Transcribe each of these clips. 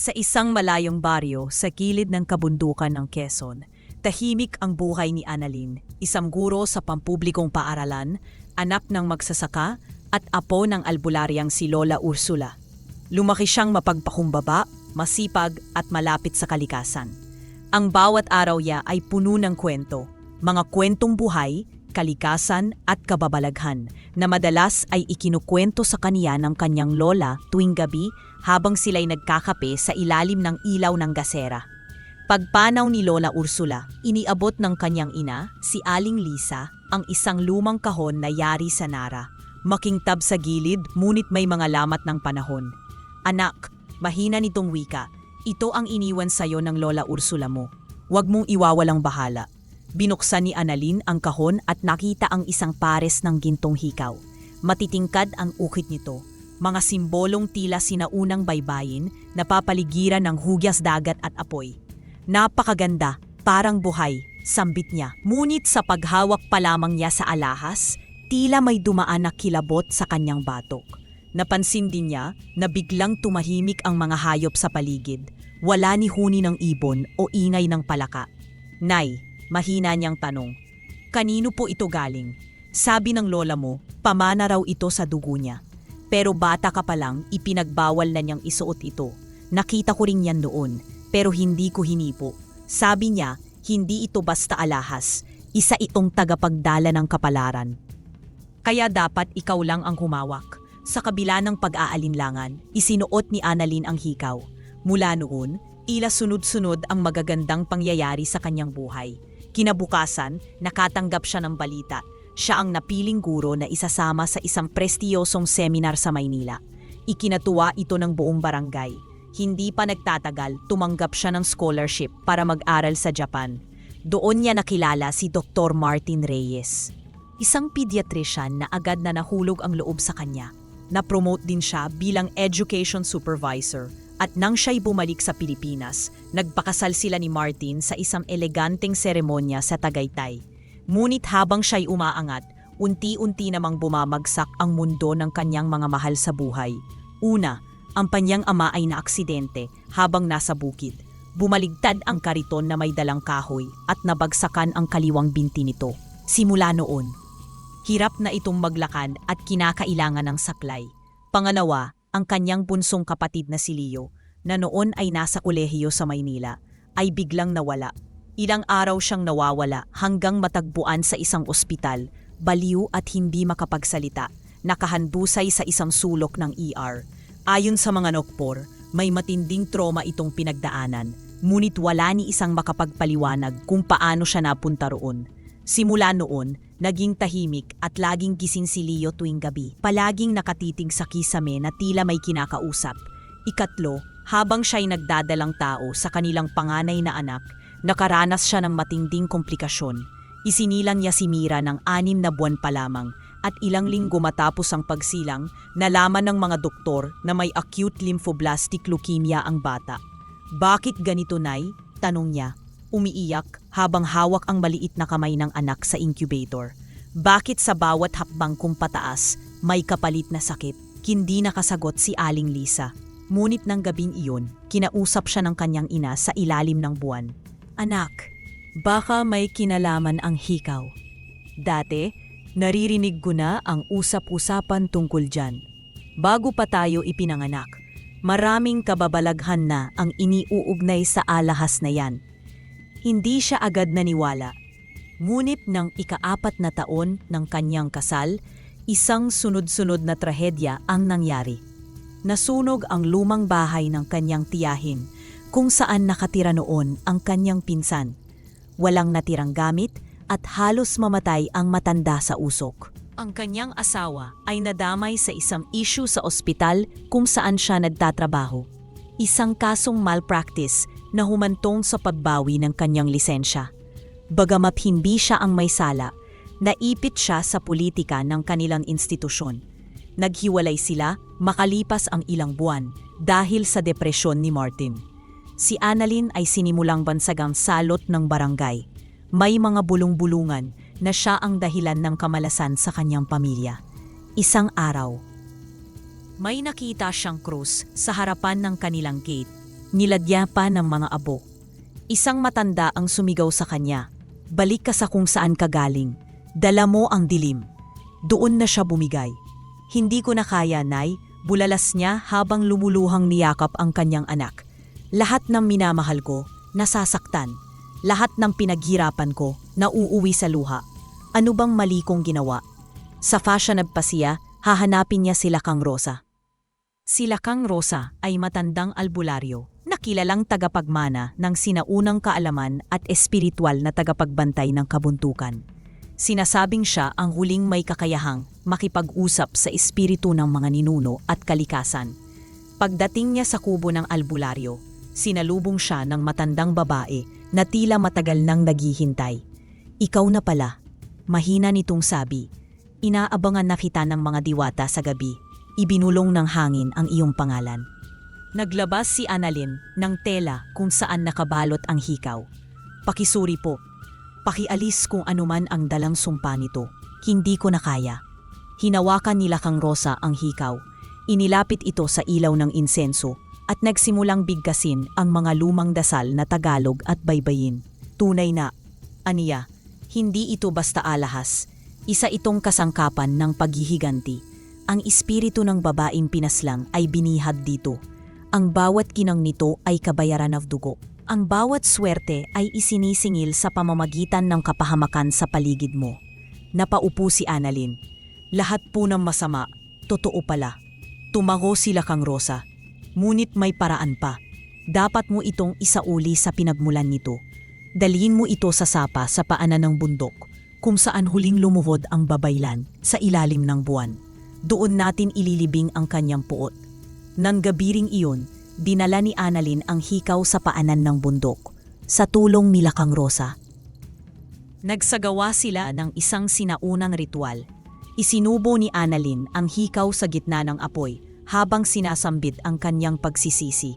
Sa isang malayong baryo sa gilid ng kabundukan ng Quezon, tahimik ang buhay ni Annalyn, isang guro sa pampublikong paaralan, anak ng magsasaka at apo ng albularyang si Lola Ursula. Lumaki siyang mapagpakumbaba, masipag at malapit sa kalikasan. Ang bawat araw niya ay puno ng kwento, mga kwentong buhay, kalikasan at kababalaghan na madalas ay ikinukwento sa kaniya ng kanyang lola tuwing gabi habang sila'y nagkakape sa ilalim ng ilaw ng gasera. Pagpanaw ni Lola Ursula, iniabot ng kanyang ina, si Aling Lisa, ang isang lumang kahon na yari sa Nara. Makintab sa gilid, ngunit may mga lamat ng panahon. Anak, mahina nitong wika. Ito ang iniwan sa'yo ng Lola Ursula mo. Huwag mong iwawalang bahala. Binuksan ni Annalyn ang kahon at nakita ang isang pares ng gintong hikaw. Matitingkad ang ukit nito. Mga simbolong tila sinaunang baybayin na papaligiran ng hugyas dagat at apoy. Napakaganda, parang buhay, sambit niya. Ngunit sa paghawak pa lamang niya sa alahas, tila may dumaan na kilabot sa kanyang batok. Napansin din niya na biglang tumahimik ang mga hayop sa paligid. Wala ni huni ng ibon o ingay ng palaka. Nay, mahina niyang tanong. Kanino po ito galing? Sabi ng lola mo, pamana raw ito sa dugo niya. Pero bata ka pa lang, ipinagbawal na niyang isuot ito. Nakita ko rin yan noon, pero hindi ko hinipo. Sabi niya, hindi ito basta alahas, isa itong tagapagdala ng kapalaran. Kaya dapat ikaw lang ang humawak. Sa kabila ng pag-aalinlangan, isinuot ni Annalyn ang hikaw. Mula noon, ila sunod-sunod ang magagandang pangyayari sa kanyang buhay. Kinabukasan, nakatanggap siya ng balita. Siya ang napiling guro na isasama sa isang prestiyosong seminar sa Maynila. Ikinatuwa ito ng buong barangay. Hindi pa nagtatagal, tumanggap siya ng scholarship para mag-aral sa Japan. Doon niya nakilala si Dr. Martin Reyes. Isang pediatrician na agad na nahulog ang loob sa kanya. Na-promote din siya bilang education supervisor at nang siya'y bumalik sa Pilipinas, nagpakasal sila ni Martin sa isang eleganteng seremonya sa Tagaytay. Ngunit habang siya'y umaangat, unti-unti namang bumamagsak ang mundo ng kanyang mga mahal sa buhay. Una, ang kanyang ama ay naaksidente habang nasa bukid. Bumaligtad ang kariton na may dalang kahoy at nabagsakan ang kaliwang binti nito. Simula noon, hirap na itong maglakad at kinakailangan ng saklay. Pangalawa, ang kanyang bunsong kapatid na si Leo, na noon ay nasa kolehiyo sa Maynila, ay biglang nawala. Ilang araw siyang nawawala hanggang matagpuan sa isang ospital, baliw at hindi makapagsalita, nakahandusay sa isang sulok ng ER. Ayon sa mga nokpor, may matinding trauma itong pinagdaanan, ngunit wala ni isang makapagpaliwanag kung paano siya napunta roon. Simula noon, naging tahimik at laging gising si Leo tuwing gabi. Palaging nakatitig sa kisame na tila may kinakausap. Ikatlo, habang siya'y nagdadalang tao sa kanilang panganay na anak, nakaranas siya ng matinding komplikasyon. Isinilang niya si Mira ng anim na buwan pa lamang at ilang linggo matapos ang pagsilang, nalaman ng mga doktor na may acute lymphoblastic leukemia ang bata. Bakit ganito, Nay? Tanong niya umiiyak habang hawak ang maliit na kamay ng anak sa incubator. Bakit sa bawat hakbang kung pataas, may kapalit na sakit? Hindi nakasagot si Aling Lisa. Ngunit ng gabing iyon, kinausap siya ng kanyang ina sa ilalim ng buwan. Anak, baka may kinalaman ang hikaw. Dati, naririnig ko na ang usap-usapan tungkol dyan. Bago pa tayo ipinanganak, maraming kababalaghan na ang iniuugnay sa alahas na yan. Hindi siya agad naniwala. Ngunit ng ikaapat na taon ng kanyang kasal, isang sunod-sunod na trahedya ang nangyari. Nasunog ang lumang bahay ng kanyang tiyahin kung saan nakatira noon ang kanyang pinsan. Walang natirang gamit at halos mamatay ang matanda sa usok. Ang kanyang asawa ay nadamay sa isang issue sa ospital kung saan siya nagtatrabaho. Isang kasong malpractice na humantong sa pagbawi ng kanyang lisensya. Bagamat hindi siya ang may sala, naipit siya sa politika ng kanilang institusyon. Naghiwalay sila makalipas ang ilang buwan dahil sa depresyon ni Martin. Si Annalyn ay sinimulang bansagang salot ng barangay. May mga bulong-bulungan na siya ang dahilan ng kamalasan sa kanyang pamilya. Isang araw, may nakita siyang krus sa harapan ng kanilang gate Niladya pa ng mga abo. Isang matanda ang sumigaw sa kanya. Balik ka sa kung saan ka galing. Dala mo ang dilim. Doon na siya bumigay. Hindi ko na kaya, Nay. Bulalas niya habang lumuluhang niyakap ang kanyang anak. Lahat ng minamahal ko, nasasaktan. Lahat ng pinaghirapan ko, nauuwi sa luha. Ano bang mali kong ginawa? Sa fashion nagpasiya, hahanapin niya sila kang Rosa. Sila Kang Rosa ay matandang albularyo kilalang tagapagmana ng sinaunang kaalaman at espiritual na tagapagbantay ng kabuntukan. Sinasabing siya ang huling may kakayahang makipag-usap sa espiritu ng mga ninuno at kalikasan. Pagdating niya sa kubo ng albularyo, sinalubong siya ng matandang babae na tila matagal nang naghihintay. Ikaw na pala, mahina nitong sabi. Inaabangan na kita ng mga diwata sa gabi. Ibinulong ng hangin ang iyong pangalan. Naglabas si Annalyn ng tela kung saan nakabalot ang hikaw. Pakisuri po. Pakialis kung anuman ang dalang sumpa nito. Hindi ko na kaya. Hinawakan nila kang Rosa ang hikaw. Inilapit ito sa ilaw ng insenso at nagsimulang bigkasin ang mga lumang dasal na Tagalog at baybayin. Tunay na, aniya, hindi ito basta alahas. Isa itong kasangkapan ng paghihiganti. Ang espiritu ng babaeng pinaslang ay binihag dito. Ang bawat kinang nito ay kabayaran ng dugo. Ang bawat swerte ay isinisingil sa pamamagitan ng kapahamakan sa paligid mo. Napaupo si Annalyn. Lahat po ng masama, totoo pala. Tumago sila kang Rosa. Ngunit may paraan pa. Dapat mo itong isauli sa pinagmulan nito. Dalhin mo ito sa sapa sa paanan ng bundok, kung saan huling lumuhod ang babaylan sa ilalim ng buwan. Doon natin ililibing ang kanyang puot. Nang gabiring iyon, dinala ni Annalyn ang hikaw sa paanan ng bundok, sa tulong nila kang Rosa. Nagsagawa sila ng isang sinaunang ritual. Isinubo ni Annalyn ang hikaw sa gitna ng apoy habang sinasambit ang kanyang pagsisisi.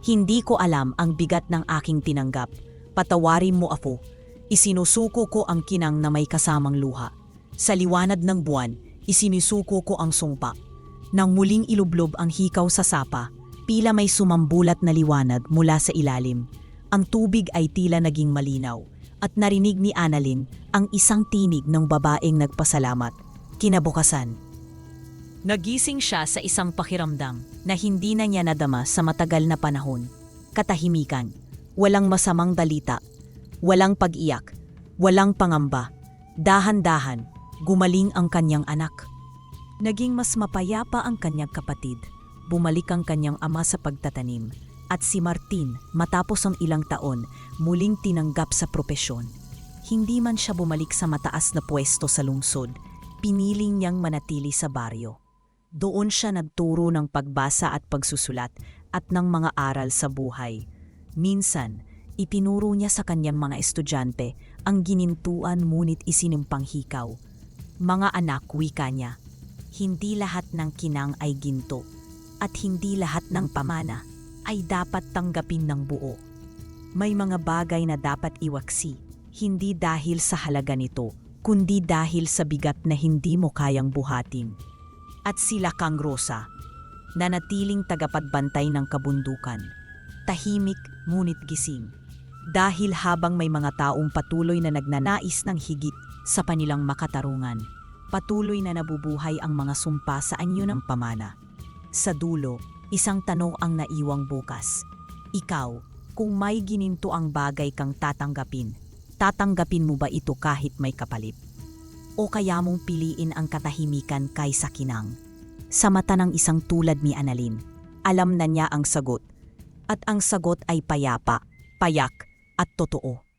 Hindi ko alam ang bigat ng aking tinanggap. Patawarin mo ako. Isinusuko ko ang kinang na may kasamang luha. Sa liwanag ng buwan, isinisuko ko ang sumpa. Nang muling ilublob ang hikaw sa sapa, pila may sumambulat na liwanag mula sa ilalim. Ang tubig ay tila naging malinaw at narinig ni Annalyn ang isang tinig ng babaeng nagpasalamat. Kinabukasan. Nagising siya sa isang pakiramdam na hindi na niya nadama sa matagal na panahon. Katahimikan, walang masamang balita, walang pag-iyak, walang pangamba. Dahan-dahan, gumaling ang kanyang anak. Naging mas mapayapa ang kanyang kapatid. Bumalik ang kanyang ama sa pagtatanim. At si Martin, matapos ang ilang taon, muling tinanggap sa propesyon. Hindi man siya bumalik sa mataas na pwesto sa lungsod, piniling niyang manatili sa baryo. Doon siya nagturo ng pagbasa at pagsusulat at ng mga aral sa buhay. Minsan, itinuro niya sa kanyang mga estudyante ang ginintuan ngunit isinimpang hikaw. Mga anak, wika niya, hindi lahat ng kinang ay ginto at hindi lahat ng pamana ay dapat tanggapin ng buo. May mga bagay na dapat iwaksi, hindi dahil sa halaga nito, kundi dahil sa bigat na hindi mo kayang buhatin. At sila kang Rosa, na natiling tagapagbantay ng kabundukan, tahimik ngunit gising. Dahil habang may mga taong patuloy na nagnanais ng higit sa kanilang makatarungan, patuloy na nabubuhay ang mga sumpa sa anyo ng pamana. Sa dulo, isang tanong ang naiwang bukas. Ikaw, kung may gininto ang bagay kang tatanggapin, tatanggapin mo ba ito kahit may kapalit? O kaya mong piliin ang katahimikan kaysa kinang? Sa mata ng isang tulad ni Annalyn, alam na niya ang sagot. At ang sagot ay payapa, payak, at totoo.